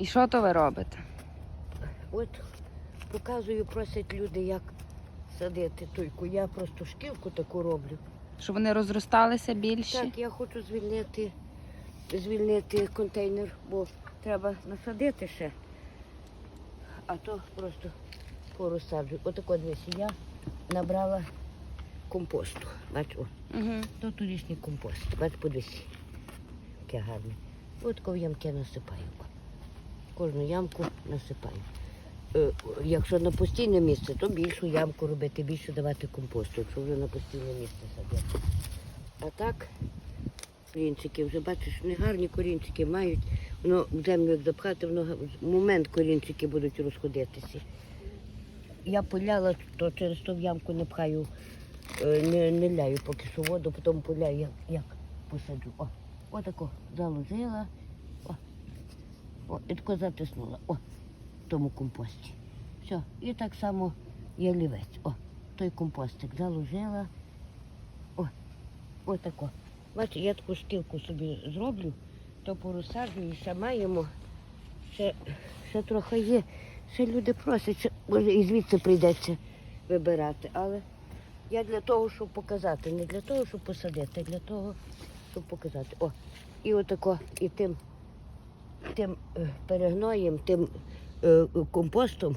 І що то ви робите? От показую, просять люди, як садити туйку. Я просто шкілку таку роблю. Щоб вони розросталися більше? Так, я хочу звільнити, звільнити контейнер, бо треба насадити ще. А то просто порозсаджую. Отако дивись, я набрала компосту. Бач, о, Угу. то турішній компост. Бач, подивись, яке гарне. От в насипаю. Кожну ямку насипаю. Е, Якщо на постійне місце, то більшу ямку робити, більше давати компосту, якщо вже на постійне місце садити. А так, корінчики, вже бачиш, вони гарні корінчики мають. Воно в землю як запхати, воно в момент корінчики будуть розходитися. Я поляла, то через в ямку не пхаю, е, не, не ляю поки що воду, потім поляю, як, як посаджу. О, отако заложила. О, і тако затиснула. О, в тому компості. Все. І так само ялівець. О, той компостик заложила. О, отако. Бачите, я таку шкілку собі зроблю, то порозсаджую, ще маємо. Ще, ще трохи є. Ще люди просять, може, і звідси прийдеться вибирати. Але я для того, щоб показати, не для того, щоб посадити, а для того, щоб показати. О, і отако, і тим, тим е, перегноєм, тим е, компостом,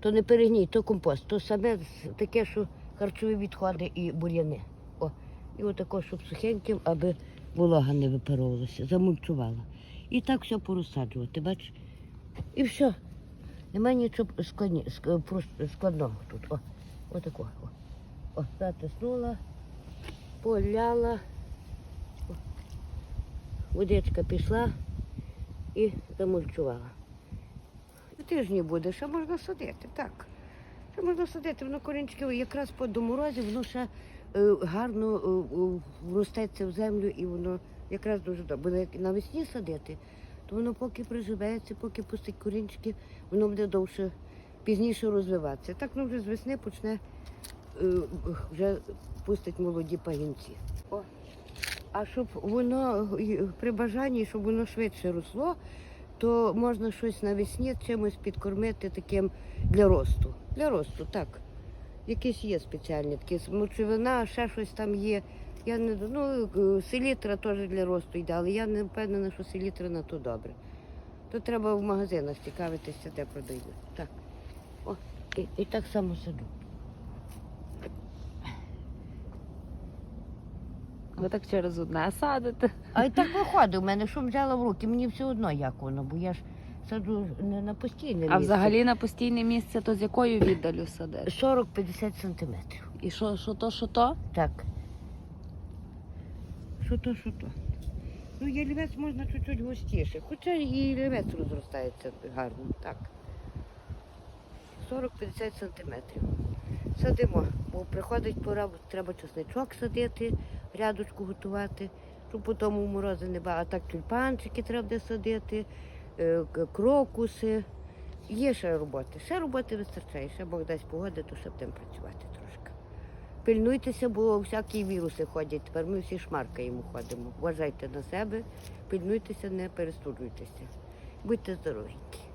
то не перегній, то компост, то саме таке, що харчові відходи і бур'яни. О, і отако, щоб сухеньким, аби волога не випаровувалася, замульчувала. І так все порозсаджувати, бачиш? І все. Немає нічого складні, складного тут. О, отако. О, о затиснула, поляла. Водичка пішла і замульчувала. Тижні буде, ще можна садити, так. Ще можна садити, воно корінчики якраз по до морозів, воно ще е, гарно е, е, вростеться в землю і воно якраз дуже добре. Бо як навесні садити, то воно поки приживеться, поки пустить корінчики, воно буде довше, пізніше розвиватися. Так воно вже з весни почне е, вже пустить молоді пагінці. О. А щоб воно при бажанні, щоб воно швидше росло, то можна щось навесні чимось підкормити таким для росту. Для росту, так. Якісь є спеціальні такі мочевина, ще щось там є. Я не ну, е, селітра теж для росту йде, але я не впевнена, що селітра на то добре. То треба в магазинах цікавитися, де продають. Так. О, і, і так само саду. Ви так через одне садите. А і так виходить у мене, що взяла в руки, мені все одно як воно, бо я ж саджу не на постійне місце. А взагалі на постійне місце, то з якою віддалю садиш? 40-50 сантиметрів. І що, що то, що то? Так. Що то, що то? Ну, ялівець можна чуть-чуть густіше, хоча і ялівець розростається гарно, так. 40-50 сантиметрів. Садимо, бо приходить пора, треба чесничок садити, рядочку готувати, щоб потім у морози не було. А так тюльпанчики треба буде садити, е, крокуси. Є ще роботи. Ще роботи вистачає, ще Бог дасть погоди, то ще будемо працювати трошки. Пильнуйтеся, бо всякі віруси ходять. Тепер ми всі шмаркаємо ходимо. Вважайте на себе, пильнуйтеся, не перестуджуйтеся. Будьте здоровенькі.